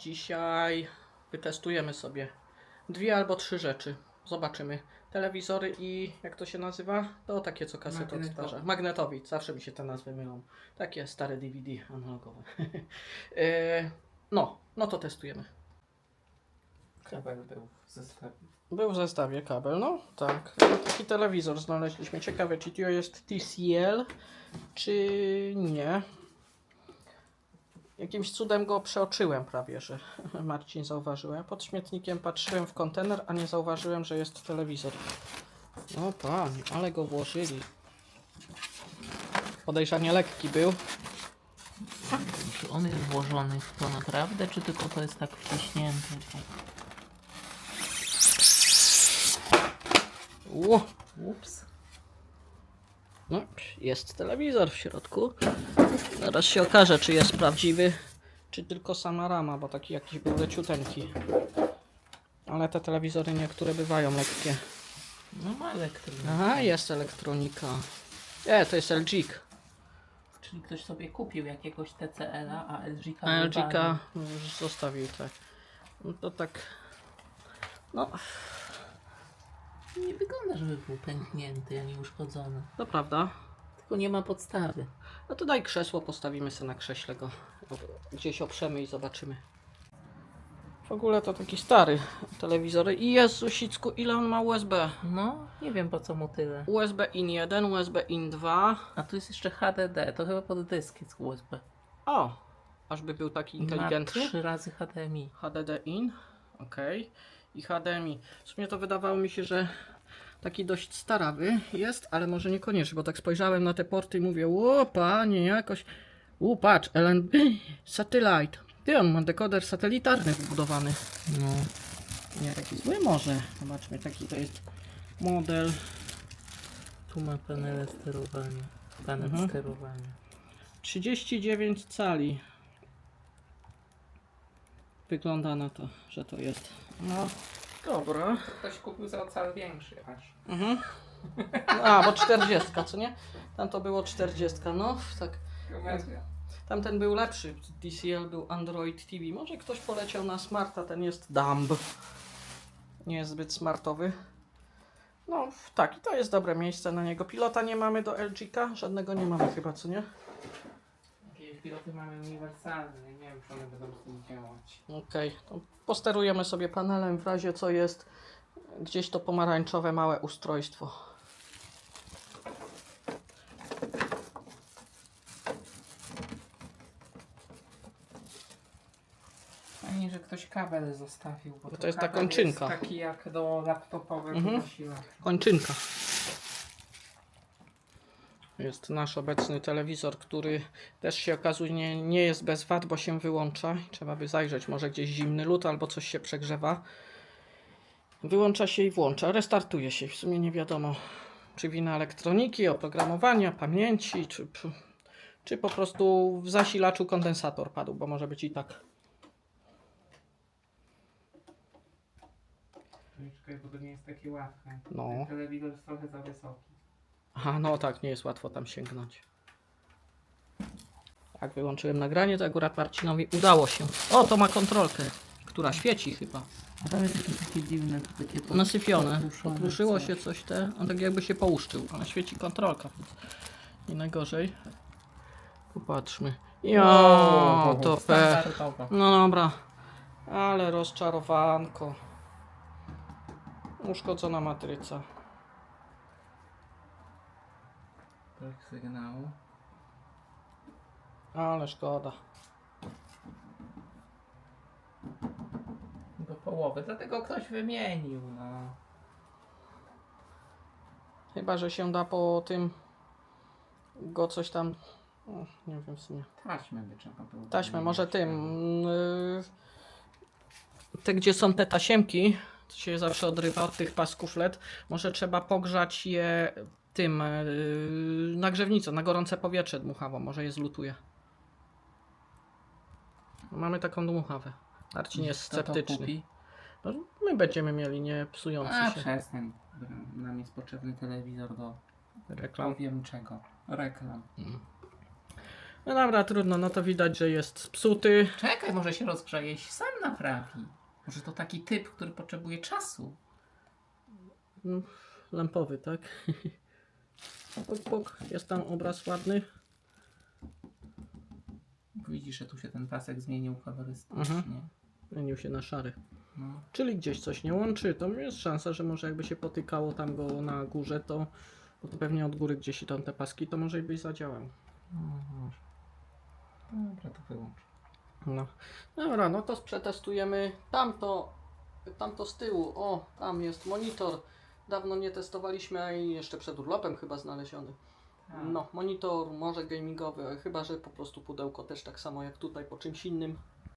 Dzisiaj wytestujemy sobie dwie albo trzy rzeczy. Zobaczymy. Telewizory i jak to się nazywa? To takie, co kasetę Magnetowy. odtwarza. Magnetowid. Zawsze mi się te nazwy mylą. Takie stare DVD analogowe. E, no, no to testujemy. Kabel był w zestawie. Był w zestawie kabel, no tak. Taki telewizor znaleźliśmy. Ciekawe, czy to jest TCL, czy nie. Jakimś cudem go przeoczyłem prawie, że Marcin zauważył. Ja pod śmietnikiem patrzyłem w kontener, a nie zauważyłem, że jest telewizor. No panie, ale go włożyli. Podejrzanie lekki był. Czy on jest włożony w to naprawdę, czy tylko to jest tak wciśnięte? Ups. No, jest telewizor w środku. Zaraz się okaże, czy jest prawdziwy, czy tylko sama rama, bo taki jakiś był leciuteńki. Ale te telewizory niektóre bywają lekkie. No ma elektryk. Aha, jest elektronika. Nie, to jest LG. Czyli ktoś sobie kupił jakiegoś TCL-a, a LG A LG już zostawił tak. No to tak. No, Nie wygląda, żeby był pęknięty, ani uszkodzony. to prawda. Tylko nie ma podstawy. No to daj krzesło, postawimy sobie na krześle go. Gdzieś oprzemy i zobaczymy. W ogóle to taki stary telewizor. I Jezusicku, ile on ma USB? No, nie wiem po co mu tyle. USB IN 1, USB IN 2. A tu jest jeszcze HDD, to chyba pod dysk jest USB. O, aż by był taki Ma inteligentny. trzy razy HDMI. HDD IN, ok. I HDMI. W sumie to wydawało mi się, że taki dość starawy jest, ale może niekoniecznie, bo tak spojrzałem na te porty i mówię, o panie, jakoś... U, patrz, LN... Satellite. Ty, on ma dekoder satelitarny wbudowany. No. Nie taki zły może. Zobaczmy, taki to jest model. Tu ma panele sterowania. Panel Mhm. sterowania. 39 cali. Wygląda na to, że to jest. No, dobra. Ktoś kupił za ocal większy aż. Mhm. A, bo 40, co nie? Tam to było 40, no tak. Tamten był lepszy. DCL był Android TV. Może ktoś poleciał na smarta, ten jest dumb. Nie jest zbyt smartowy. No tak, i to jest dobre miejsce na niego. Pilota nie mamy do LG-ka? Żadnego nie mamy chyba, co nie? Piloty mamy uniwersalne, nie wiem czy one będą z tym działać. Okej, to posterujemy sobie panelem w razie co jest gdzieś to pomarańczowe małe ustrojstwo. Fajnie, że ktoś kabel zostawił, bo to jest ta kabel kończynka. Jest taki jak do laptopowego Mhm. Kończynka. Jest nasz obecny telewizor, który też się okazuje nie, nie jest bez wad, bo się wyłącza. Trzeba by zajrzeć, może gdzieś zimny lód albo coś się przegrzewa. Wyłącza się i włącza, restartuje się. W sumie nie wiadomo, czy wina elektroniki, oprogramowania, pamięci, czy, czy po prostu w zasilaczu kondensator padł, bo może być i tak. Czekaj, bo to nie jest takie łatwe. No. Ten telewizor jest trochę za wysoki. Aha, no tak, nie jest łatwo tam sięgnąć. Jak wyłączyłem nagranie, to akurat Marcinowi udało się. O, to ma kontrolkę, która świeci chyba. A tam jest jakieś takie dziwne, to takie po- Nasypione. pokruszone Pokruszyło coś. się coś te, on tak jakby się połuszczył, ale świeci kontrolka, więc nie najgorzej. Popatrzmy. Jo, O, to pe. standardowo. No dobra, ale rozczarowanko. Uszkodzona matryca. Brak sygnału. Ale szkoda. Do połowy, dlatego ktoś wymienił, no. Chyba, że się da po tym go coś tam. o, Nie wiem w sumie. Taśmę by trzeba było. Taśmę, może tym. no. Yy, te, gdzie są te tasiemki, to się zawsze odrywa od tych pasków LED. Może trzeba pogrzać je tym yy, nagrzewnicą, na gorące powietrze dmuchawo. Może je zlutuje. Mamy taką dmuchawę. Marcin jest Kto to sceptyczny. kupi? No, my będziemy mieli nie psujący A, się przestań. Nam jest potrzebny telewizor do reklam. powiem czego. Reklam. No dobra, trudno, no to widać, że jest psuty. Czekaj, może się rozgrzeje i się sam naprawi. Może to taki typ, który potrzebuje czasu. No, lampowy, tak? Puk, puk. Jest tam obraz ładny. Widzisz, że tu się ten pasek zmienił kolorystycznie. Mhm. Zmienił się na szary. No. Czyli gdzieś coś nie łączy, to jest szansa, że może jakby się potykało tam go na górze, to, bo to pewnie od góry gdzieś idą te paski, to może i byś zadziałał. Mhm. Dobra, to wyłącz. No. Dobra, no to przetestujemy tamto, tamto z tyłu. O, tam jest monitor. Dawno nie testowaliśmy, a i jeszcze przed urlopem chyba znaleziony. No, monitor może gamingowy, chyba że po prostu pudełko też tak samo jak tutaj po czymś innym.